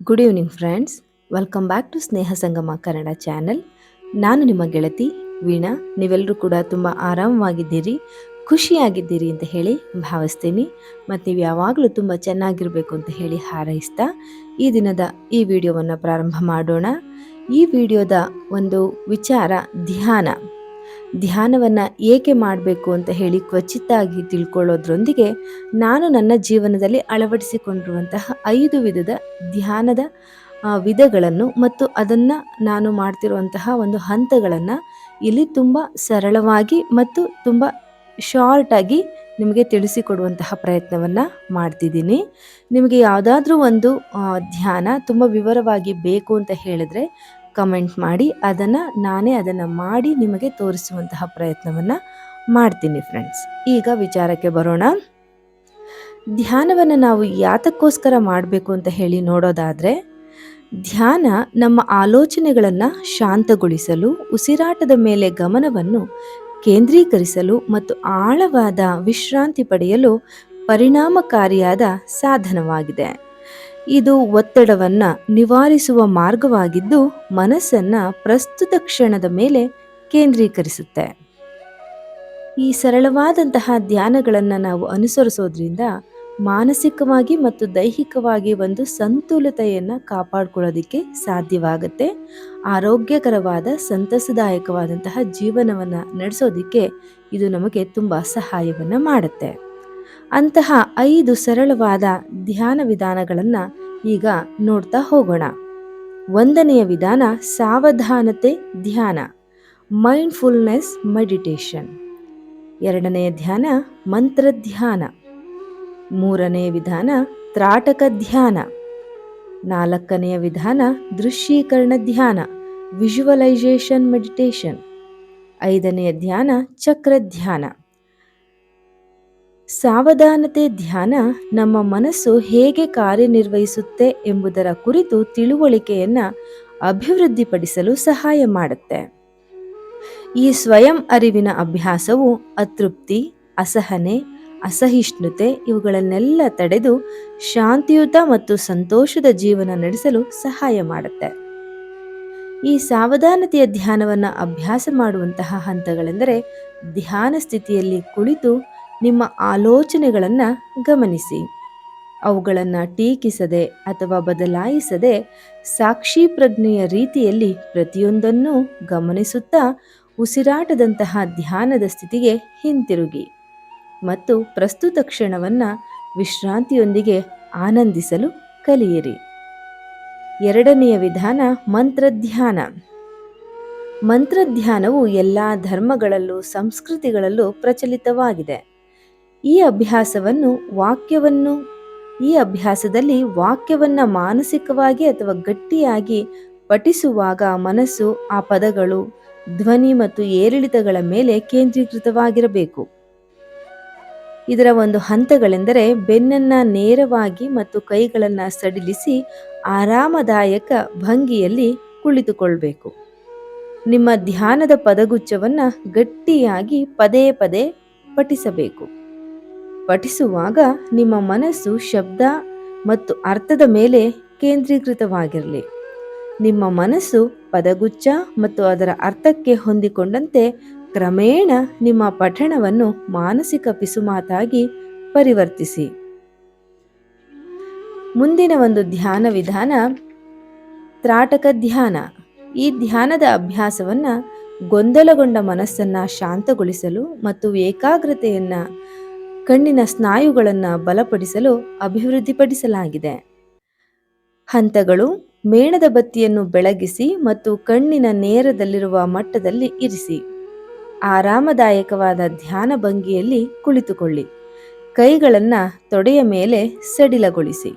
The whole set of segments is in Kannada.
Good evening friends welcome back to Sneha Sangama Kannada channel ನಾನು ನಿಮ್ಮ ಗೆಳತಿ ವೀಣಾ. ನೀವೆಲ್ಲರೂ ಕೂಡ ತುಂಬ ಆರಾಮವಾಗಿದ್ದೀರಿ, ಖುಷಿಯಾಗಿದ್ದೀರಿ ಅಂತ ಹೇಳಿ ಭಾವಿಸ್ತೀನಿ. ಮತ್ತು ನೀವು ಯಾವಾಗಲೂ ತುಂಬ ಚೆನ್ನಾಗಿರಬೇಕು ಅಂತ ಹೇಳಿ ಹಾರೈಸ್ತಾ ಈ ದಿನದ ಈ ವಿಡಿಯೋವನ್ನು ಪ್ರಾರಂಭ ಮಾಡೋಣ. ಈ ವಿಡಿಯೋದ ಒಂದು ವಿಚಾರ, ಧ್ಯಾನ. ಧ್ಯಾನವನ್ನು ಏಕೆ ಮಾಡಬೇಕು ಅಂತ ಹೇಳಿ ಕ್ವಚಿತ್ತಾಗಿ ತಿಳ್ಕೊಳ್ಳೋದ್ರೊಂದಿಗೆ ನಾನು ನನ್ನ ಜೀವನದಲ್ಲಿ ಅಳವಡಿಸಿಕೊಂಡಿರುವಂತಹ ಐದು ವಿಧದ ಧ್ಯಾನದ ವಿಧಗಳನ್ನು ಮತ್ತು ಅದನ್ನು ನಾನು ಮಾಡ್ತಿರುವಂತಹ ಒಂದು ಹಂತಗಳನ್ನು ಇಲ್ಲಿ ತುಂಬ ಸರಳವಾಗಿ ಮತ್ತು ತುಂಬ ಶಾರ್ಟಾಗಿ ನಿಮಗೆ ತಿಳಿಸಿಕೊಡುವಂತಹ ಪ್ರಯತ್ನವನ್ನು ಮಾಡ್ತಿದ್ದೀನಿ. ನಿಮಗೆ ಯಾವುದಾದ್ರೂ ಒಂದು ಧ್ಯಾನ ತುಂಬ ವಿವರವಾಗಿ ಬೇಕು ಅಂತ ಹೇಳಿದ್ರೆ ಕಮೆಂಟ್ ಮಾಡಿ, ಅದನ್ನು ನಾನೇ ಅದನ್ನು ಮಾಡಿ ನಿಮಗೆ ತೋರಿಸುವಂತಹ ಪ್ರಯತ್ನವನ್ನು ಮಾಡ್ತೀನಿ ಫ್ರೆಂಡ್ಸ್ ಈಗ ವಿಚಾರಕ್ಕೆ ಬರೋಣ. ಧ್ಯಾನವನ್ನು ನಾವು ಯಾತಕ್ಕೋಸ್ಕರ ಮಾಡಬೇಕು ಅಂತ ಹೇಳಿ ನೋಡೋದಾದರೆ, ಧ್ಯಾನ ನಮ್ಮ ಆಲೋಚನೆಗಳನ್ನು ಶಾಂತಗೊಳಿಸಲು, ಉಸಿರಾಟದ ಮೇಲೆ ಗಮನವನ್ನು ಕೇಂದ್ರೀಕರಿಸಲು ಮತ್ತು ಆಳವಾದ ವಿಶ್ರಾಂತಿ ಪಡೆಯಲು ಪರಿಣಾಮಕಾರಿಯಾದ ಸಾಧನವಾಗಿದೆ. ಇದು ಒತ್ತಡವನ್ನು ನಿವಾರಿಸುವ ಮಾರ್ಗವಾಗಿದ್ದು ಮನಸ್ಸನ್ನು ಪ್ರಸ್ತುತ ಕ್ಷಣದ ಮೇಲೆ ಕೇಂದ್ರೀಕರಿಸುತ್ತೆ. ಈ ಸರಳವಾದಂತಹ ಧ್ಯಾನಗಳನ್ನು ನಾವು ಅನುಸರಿಸೋದ್ರಿಂದ ಮಾನಸಿಕವಾಗಿ ಮತ್ತು ದೈಹಿಕವಾಗಿ ಒಂದು ಸಂತುಲಿತೆಯನ್ನು ಕಾಪಾಡ್ಕೊಳ್ಳೋದಕ್ಕೆ ಸಾಧ್ಯವಾಗುತ್ತೆ. ಆರೋಗ್ಯಕರವಾದ, ಸಂತಸದಾಯಕವಾದಂತಹ ಜೀವನವನ್ನು ನಡೆಸೋದಕ್ಕೆ ಇದು ನಮಗೆ ತುಂಬ ಸಹಾಯವನ್ನು ಮಾಡುತ್ತೆ. ಅಂತಹ ಐದು ಸರಳವಾದ ಧ್ಯಾನ ವಿಧಾನಗಳನ್ನು ಈಗ ನೋಡ್ತಾ ಹೋಗೋಣ. ಒಂದನೆಯ ವಿಧಾನ ಸಾವಧಾನತೆ ಧ್ಯಾನ ಮೈಂಡ್ಫುಲ್ನೆಸ್ ಮೆಡಿಟೇಷನ್ ಎರಡನೆಯ ಧ್ಯಾನ ಮಂತ್ರ ಧ್ಯಾನ ಮೂರನೆಯ ವಿಧಾನ ತ್ರಾಟಕ ಧ್ಯಾನ. ನಾಲ್ಕನೆಯ ವಿಧಾನ ದೃಶ್ಯೀಕರಣ ಧ್ಯಾನ ವಿಜುವಲೈಸೇಷನ್ ಮೆಡಿಟೇಷನ್ ಐದನೆಯ ಧ್ಯಾನ ಚಕ್ರ ಧ್ಯಾನ. ಸಾವಧಾನತೆ, ಧ್ಯಾನ ನಮ್ಮ ಮನಸ್ಸು ಹೇಗೆ ಕಾರ್ಯನಿರ್ವಹಿಸುತ್ತೆ ಎಂಬುದರ ಕುರಿತು ತಿಳುವಳಿಕೆಯನ್ನ ಅಭಿವೃದ್ಧಿಪಡಿಸಲು ಸಹಾಯ ಮಾಡುತ್ತೆ. ಈ ಸ್ವಯಂ ಅರಿವಿನ ಅಭ್ಯಾಸವು ಅತೃಪ್ತಿ, ಅಸಹನೆ, ಅಸಹಿಷ್ಣುತೆ ಇವುಗಳನ್ನೆಲ್ಲ ತಡೆದು ಶಾಂತಿಯುತ ಮತ್ತು ಸಂತೋಷದ ಜೀವನ ನಡೆಸಲು ಸಹಾಯ ಮಾಡುತ್ತೆ. ಈ ಸಾವಧಾನತೆಯ ಧ್ಯಾನವನ್ನು ಅಭ್ಯಾಸ ಮಾಡುವಂತಹ ಹಂತಗಳೆಂದರೆ ಧ್ಯಾನ ಸ್ಥಿತಿಯಲ್ಲಿ ಕುಳಿತು ನಿಮ್ಮ ಆಲೋಚನೆಗಳನ್ನು ಗಮನಿಸಿ. ಅವುಗಳನ್ನು ಟೀಕಿಸದೆ ಅಥವಾ ಬದಲಾಯಿಸದೆ ಸಾಕ್ಷಿ ಪ್ರಜ್ಞೆಯ ರೀತಿಯಲ್ಲಿ ಪ್ರತಿಯೊಂದನ್ನೂ ಗಮನಿಸುತ್ತಾ ಉಸಿರಾಟದಂತಹ ಧ್ಯಾನದ ಸ್ಥಿತಿಗೆ ಹಿಂತಿರುಗಿ ಮತ್ತು ಪ್ರಸ್ತುತ ಕ್ಷಣವನ್ನು ವಿಶ್ರಾಂತಿಯೊಂದಿಗೆ ಆನಂದಿಸಲು ಕಲಿಯಿರಿ. ಎರಡನೆಯ ವಿಧಾನ ಮಂತ್ರಧ್ಯಾನ. ಮಂತ್ರಧ್ಯಾನವು ಎಲ್ಲ ಧರ್ಮಗಳಲ್ಲೂ ಸಂಸ್ಕೃತಿಗಳಲ್ಲೂ ಪ್ರಚಲಿತವಾಗಿದೆ. ಈ ಅಭ್ಯಾಸವನ್ನು ವಾಕ್ಯವನ್ನು, ಈ ಅಭ್ಯಾಸದಲ್ಲಿ ವಾಕ್ಯವನ್ನು ಮಾನಸಿಕವಾಗಿ ಅಥವಾ ಗಟ್ಟಿಯಾಗಿ ಪಠಿಸುವಾಗ ಮನಸ್ಸು ಆ ಪದಗಳು ಧ್ವನಿ ಮತ್ತು ಏರಿಳಿತಗಳ ಮೇಲೆ ಕೇಂದ್ರೀಕೃತವಾಗಿರಬೇಕು. ಇದರ ಒಂದು ಹಂತಗಳೆಂದರೆ ಬೆನ್ನನ್ನು ನೇರವಾಗಿ ಮತ್ತು ಕೈಗಳನ್ನು ಸಡಿಲಿಸಿ ಆರಾಮದಾಯಕ ಭಂಗಿಯಲ್ಲಿ ಕುಳಿತುಕೊಳ್ಬೇಕು. ನಿಮ್ಮ ಧ್ಯಾನದ ಪದಗುಚ್ಛವನ್ನು ಗಟ್ಟಿಯಾಗಿ ಪದೇ ಪದೇ ಪಠಿಸಬೇಕು. ಪಠಿಸುವಾಗ ನಿಮ್ಮ ಮನಸ್ಸು ಶಬ್ದ ಮತ್ತು ಅರ್ಥದ ಮೇಲೆ ಕೇಂದ್ರೀಕೃತವಾಗಿರಲಿ. ನಿಮ್ಮ ಮನಸ್ಸು ಪದಗುಚ್ಛ ಮತ್ತು ಅದರ ಅರ್ಥಕ್ಕೆ ಹೊಂದಿಕೊಂಡಂತೆ ಕ್ರಮೇಣ ನಿಮ್ಮ ಪಠಣವನ್ನು ಮಾನಸಿಕ ಪಿಸುಮಾತಾಗಿ ಪರಿವರ್ತಿಸಿ. ಮುಂದಿನ ಒಂದು ಧ್ಯಾನ ವಿಧಾನ ತ್ರಾಟಕ ಧ್ಯಾನ. ಈ ಧ್ಯಾನದ ಅಭ್ಯಾಸವನ್ನು ಗೊಂದಲಗೊಂಡ ಮನಸ್ಸನ್ನು ಶಾಂತಗೊಳಿಸಲು ಮತ್ತು ಏಕಾಗ್ರತೆಯನ್ನು ಕಣ್ಣಿನ ಸ್ನಾಯುಗಳನ್ನು ಬಲಪಡಿಸಲು ಅಭಿವೃದ್ಧಿಪಡಿಸಲಾಗಿದೆ. ಹಂತಗಳು ಮೇಣದ ಬತ್ತಿಯನ್ನು ಬೆಳಗಿಸಿ ಮತ್ತು ಕಣ್ಣಿನ ನೇರದಲ್ಲಿರುವ ಮಟ್ಟದಲ್ಲಿ ಇರಿಸಿ. ಆರಾಮದಾಯಕವಾದ ಧ್ಯಾನ ಭಂಗಿಯಲ್ಲಿ ಕುಳಿತುಕೊಳ್ಳಿ. ಕೈಗಳನ್ನು ತೊಡೆಯ ಮೇಲೆ ಸಡಿಲಗೊಳಿಸಿ.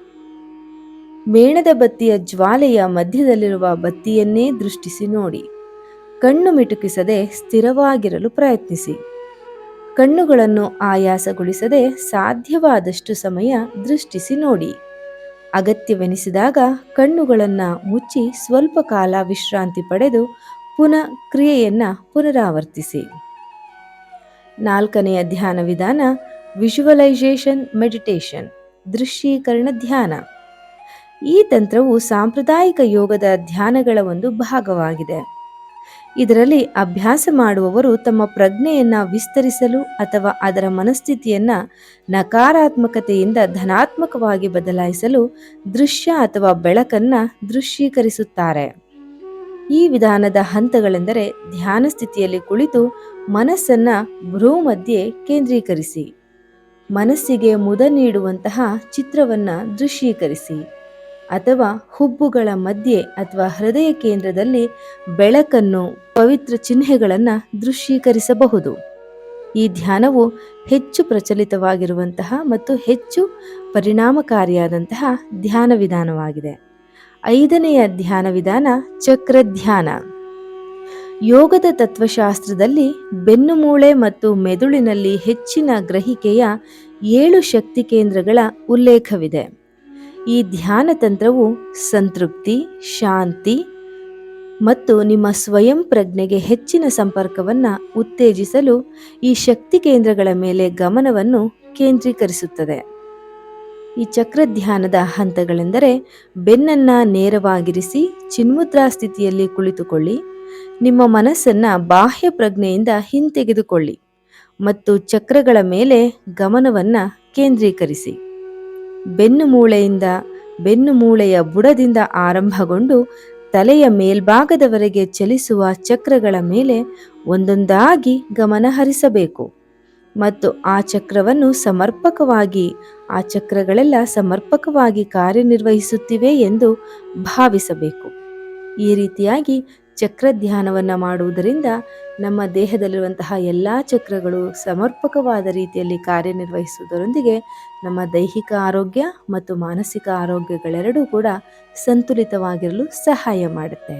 ಮೇಣದ ಬತ್ತಿಯ ಜ್ವಾಲೆಯ ಮಧ್ಯದಲ್ಲಿರುವ ಬತ್ತಿಯನ್ನೇ ದೃಷ್ಟಿಸಿ ನೋಡಿ. ಕಣ್ಣು ಮಿಟುಕಿಸದೆ ಸ್ಥಿರವಾಗಿರಲು ಪ್ರಯತ್ನಿಸಿ. ಕಣ್ಣುಗಳನ್ನು ಆಯಾಸಗೊಳಿಸದೆ ಸಾಧ್ಯವಾದಷ್ಟು ಸಮಯ ದೃಷ್ಟಿಸಿ ನೋಡಿ. ಅಗತ್ಯವೆನಿಸಿದಾಗ ಕಣ್ಣುಗಳನ್ನು ಮುಚ್ಚಿ ಸ್ವಲ್ಪ ಕಾಲ ವಿಶ್ರಾಂತಿ ಪಡೆದು ಪುನಃ ಕ್ರಿಯೆಯನ್ನು ಪುನರಾವರ್ತಿಸಿ. ನಾಲ್ಕನೆಯ ಧ್ಯಾನ ವಿಧಾನ ವಿಜುವಲೈಸೇಷನ್ ಮೆಡಿಟೇಷನ್, ದೃಶ್ಯೀಕರಣ ಧ್ಯಾನ. ಈ ತಂತ್ರವು ಸಾಂಪ್ರದಾಯಿಕ ಯೋಗದ ಧ್ಯಾನಗಳ ಒಂದು ಭಾಗವಾಗಿದೆ. ಇದರಲ್ಲಿ ಅಭ್ಯಾಸ ಮಾಡುವವರು ತಮ್ಮ ಪ್ರಜ್ಞೆಯನ್ನ ವಿಸ್ತರಿಸಲು ಅಥವಾ ಅದರ ಮನಸ್ಥಿತಿಯನ್ನ ನಕಾರಾತ್ಮಕತೆಯಿಂದ ಧನಾತ್ಮಕವಾಗಿ ಬದಲಾಯಿಸಲು ದೃಶ್ಯ ಅಥವಾ ಬೆಳಕನ್ನ ದೃಶ್ಯೀಕರಿಸುತ್ತಾರೆ. ಈ ವಿಧಾನದ ಹಂತಗಳೆಂದರೆ ಧ್ಯಾನ ಸ್ಥಿತಿಯಲ್ಲಿ ಕುಳಿತು ಮನಸ್ಸನ್ನ ಭ್ರೂ ಮಧ್ಯೆ ಕೇಂದ್ರೀಕರಿಸಿ, ಮನಸ್ಸಿಗೆ ಮುದ ನೀಡುವಂತಹ ಚಿತ್ರವನ್ನ ದೃಶ್ಯೀಕರಿಸಿ. ಅಥವಾ ಹುಬ್ಬುಗಳ ಮಧ್ಯೆ ಅಥವಾ ಹೃದಯ ಕೇಂದ್ರದಲ್ಲಿ ಬೆಳಕನ್ನು ಪವಿತ್ರ ಚಿಹ್ನೆಗಳನ್ನು ದೃಶ್ಯೀಕರಿಸಬಹುದು. ಈ ಧ್ಯಾನವು ಹೆಚ್ಚು ಪ್ರಚಲಿತವಾಗಿರುವಂತಹ ಮತ್ತು ಹೆಚ್ಚು ಪರಿಣಾಮಕಾರಿಯಾದಂತಹ ಧ್ಯಾನ ವಿಧಾನವಾಗಿದೆ. ಐದನೆಯ ಧ್ಯಾನ ವಿಧಾನ ಚಕ್ರ ಧ್ಯಾನ ಯೋಗದ ತತ್ವಶಾಸ್ತ್ರದಲ್ಲಿ ಬೆನ್ನುಮೂಳೆ ಮತ್ತು ಮೆದುಳಿನಲ್ಲಿ ಹೆಚ್ಚಿನ ಗ್ರಹಿಕೆಯ ಏಳು ಶಕ್ತಿ ಕೇಂದ್ರಗಳ ಉಲ್ಲೇಖವಿದೆ. ಈ ಧ್ಯಾನ ತಂತ್ರವು ಸಂತೃಪ್ತಿ, ಶಾಂತಿ ಮತ್ತು ನಿಮ್ಮ ಸ್ವಯಂ ಪ್ರಜ್ಞೆಗೆ ಹೆಚ್ಚಿನ ಸಂಪರ್ಕವನ್ನು ಉತ್ತೇಜಿಸಲು ಈ ಶಕ್ತಿ ಕೇಂದ್ರಗಳ ಮೇಲೆ ಗಮನವನ್ನು ಕೇಂದ್ರೀಕರಿಸುತ್ತದೆ. ಈ ಚಕ್ರ ಧ್ಯಾನದ ಹಂತಗಳೆಂದರೆ ಬೆನ್ನನ್ನ ನೇರವಾಗಿರಿಸಿ, ಚಿನ್ಮುದ್ರಾ ಸ್ಥಿತಿಯಲ್ಲಿ ಕುಳಿತುಕೊಳ್ಳಿ, ನಿಮ್ಮ ಮನಸ್ಸನ್ನ ಬಾಹ್ಯ ಪ್ರಜ್ಞೆಯಿಂದ ಹಿಂತೆಗೆದುಕೊಳ್ಳಿ ಮತ್ತು ಚಕ್ರಗಳ ಮೇಲೆ ಗಮನವನ್ನ ಕೇಂದ್ರೀಕರಿಸಿ. ಬೆನ್ನು ಮೂಳೆಯಿಂದ, ಬೆನ್ನು ಮೂಳೆಯ ಬುಡದಿಂದ ಆರಂಭಗೊಂಡು ತಲೆಯ ಮೇಲ್ಭಾಗದವರೆಗೆ ಚಲಿಸುವ ಚಕ್ರಗಳ ಮೇಲೆ ಒಂದೊಂದಾಗಿ ಗಮನ ಹರಿಸಬೇಕು. ಮತ್ತು ಆ ಚಕ್ರವನ್ನು ಸಮರ್ಪಕವಾಗಿ, ಆ ಚಕ್ರಗಳೆಲ್ಲ ಸಮರ್ಪಕವಾಗಿ ಕಾರ್ಯನಿರ್ವಹಿಸುತ್ತಿವೆ ಎಂದು ಭಾವಿಸಬೇಕು. ಈ ರೀತಿಯಾಗಿ ಚಕ್ರ ಧ್ಯಾನವನ್ನು ಮಾಡುವುದರಿಂದ ನಮ್ಮ ದೇಹದಲ್ಲಿರುವಂತಹ ಎಲ್ಲ ಚಕ್ರಗಳು ಸಮರ್ಪಕವಾದ ರೀತಿಯಲ್ಲಿ ಕಾರ್ಯನಿರ್ವಹಿಸುವುದರೊಂದಿಗೆ ನಮ್ಮ ದೈಹಿಕ ಆರೋಗ್ಯ ಮತ್ತು ಮಾನಸಿಕ ಆರೋಗ್ಯಗಳೆರಡೂ ಕೂಡ ಸಂತುಲಿತವಾಗಿರಲು ಸಹಾಯ ಮಾಡುತ್ತೆ.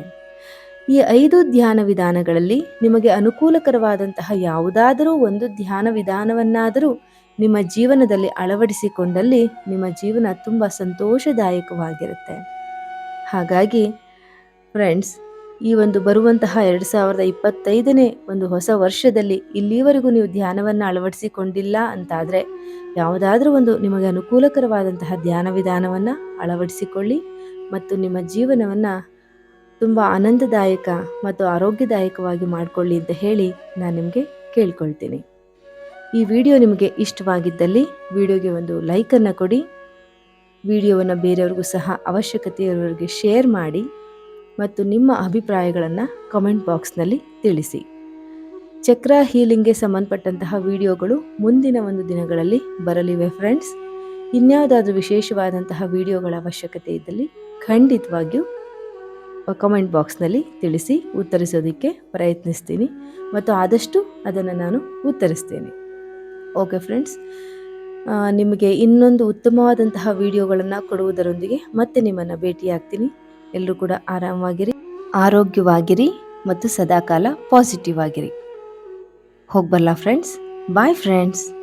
ಈ ಐದು ಧ್ಯಾನ ವಿಧಾನಗಳಲ್ಲಿ ನಿಮಗೆ ಅನುಕೂಲಕರವಾದಂತಹ ಯಾವುದಾದರೂ ಒಂದು ಧ್ಯಾನ ವಿಧಾನವನ್ನಾದರೂ ನಿಮ್ಮ ಜೀವನದಲ್ಲಿ ಅಳವಡಿಸಿಕೊಂಡಲ್ಲಿ ನಿಮ್ಮ ಜೀವನ ತುಂಬ ಸಂತೋಷದಾಯಕವಾಗಿರುತ್ತೆ. ಹಾಗಾಗಿ ಫ್ರೆಂಡ್ಸ್ ಈ ಒಂದು ಬರುವಂತಹ ಎರಡು ಸಾವಿರದ ಇಪ್ಪತ್ತೈದನೇ ಒಂದು ಹೊಸ ವರ್ಷದಲ್ಲಿ ಇಲ್ಲಿವರೆಗೂ ನೀವು ಧ್ಯಾನವನ್ನು ಅಳವಡಿಸಿಕೊಂಡಿಲ್ಲ ಅಂತಾದರೆ ಯಾವುದಾದ್ರೂ ಒಂದು ನಿಮಗೆ ಅನುಕೂಲಕರವಾದಂತಹ ಧ್ಯಾನ ವಿಧಾನವನ್ನು ಅಳವಡಿಸಿಕೊಳ್ಳಿ ಮತ್ತು ನಿಮ್ಮ ಜೀವನವನ್ನು ತುಂಬ ಆನಂದದಾಯಕ ಮತ್ತು ಆರೋಗ್ಯದಾಯಕವಾಗಿ ಮಾಡಿಕೊಳ್ಳಿ ಅಂತ ಹೇಳಿ ನಾನು ನಿಮಗೆ ಕೇಳ್ಕೊಳ್ತೀನಿ. ಈ ವಿಡಿಯೋ ನಿಮಗೆ ಇಷ್ಟವಾಗಿದ್ದಲ್ಲಿ ವಿಡಿಯೋಗೆ ಒಂದು ಲೈಕನ್ನು ಕೊಡಿ. ವಿಡಿಯೋವನ್ನು ಬೇರೆಯವ್ರಿಗೂ ಸಹ ಅವಶ್ಯಕತೆ ಇರೋರಿಗೆ ಶೇರ್ ಮಾಡಿ. ಮತ್ತು ನಿಮ್ಮ ಅಭಿಪ್ರಾಯಗಳನ್ನು ಕಮೆಂಟ್ ಬಾಕ್ಸ್ನಲ್ಲಿ ತಿಳಿಸಿ. ಚಕ್ರ ಹೀಲಿಂಗ್ಗೆ ಸಂಬಂಧಪಟ್ಟಂತಹ ವಿಡಿಯೋಗಳು ಮುಂದಿನ ಒಂದು ದಿನಗಳಲ್ಲಿ ಬರಲಿವೆ ಫ್ರೆಂಡ್ಸ್ ಇನ್ಯಾವುದಾದ್ರೂ ವಿಶೇಷವಾದಂತಹ ವಿಡಿಯೋಗಳ ಅವಶ್ಯಕತೆ ಇದ್ದಲ್ಲಿ ಖಂಡಿತವಾಗಿಯೂ ಕಮೆಂಟ್ ಬಾಕ್ಸ್ನಲ್ಲಿ ತಿಳಿಸಿ ಉತ್ತರಿಸೋದಕ್ಕೆ ಪ್ರಯತ್ನಿಸ್ತೀನಿ ಮತ್ತು ಆದಷ್ಟು ಅದನ್ನು ನಾನು ಉತ್ತರಿಸ್ತೇನೆ. ಓಕೆ ಫ್ರೆಂಡ್ಸ್ ನಿಮಗೆ ಇನ್ನೊಂದು ಉತ್ತಮವಾದಂತಹ ವಿಡಿಯೋಗಳನ್ನು ಕೊಡುವುದರೊಂದಿಗೆ ಮತ್ತೆ ನಿಮ್ಮನ್ನು ಭೇಟಿಯಾಗ್ತೀನಿ. ಎಲ್ಲರೂ ಕೂಡ ಆರಾಮವಾಗಿರಿ ಆರೋಗ್ಯವಾಗಿರಿ ಮತ್ತು ಸದಾಕಾಲ ಪಾಸಿಟಿವ್ ಆಗಿರಿ. ಹೋಗ್ಬಲ್ಲ ಫ್ರೆಂಡ್ಸ್ ಬಾಯ್ ಫ್ರೆಂಡ್ಸ್